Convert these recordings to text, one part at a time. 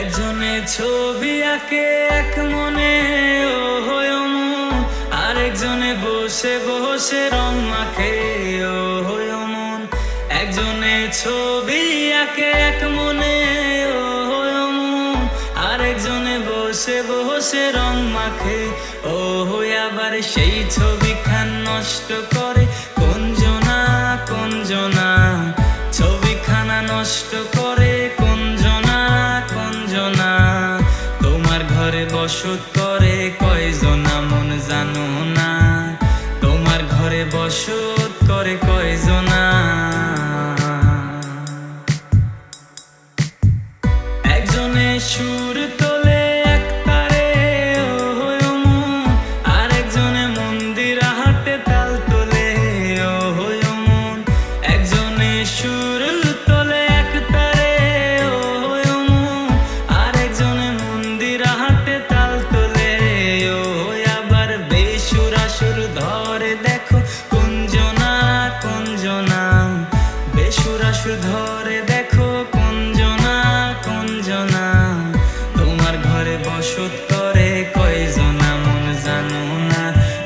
একজনে ছবি আঁকে, এক মনে, ও অমন আরেকজনে বসে বসে রং মাখে, ও হয় অমন একজনে ছবি আঁকে, এক মনে, ও অমন আরেকজনে বসে বসে রং মাখে, ও হয়ে আবার সেই ছবি খান নষ্ট করে। ঘরে বসত করে কয়জন মন জানো না? ধরে দেখো কুঞ্জনা কুঞ্জনা। তোমার ঘরে বসত করে কয়জনা মন জানো না।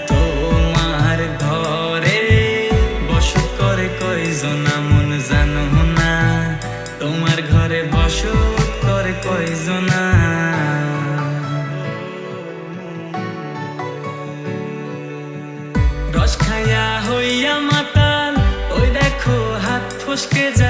তোমার ঘরে বসত করে কয়জনা মন জানো না। তোমার ঘরে বসত করে কয়জনা। রস খাইয়া হইয়া মাতাল, ওই দেখো হাত ফসকে যায়।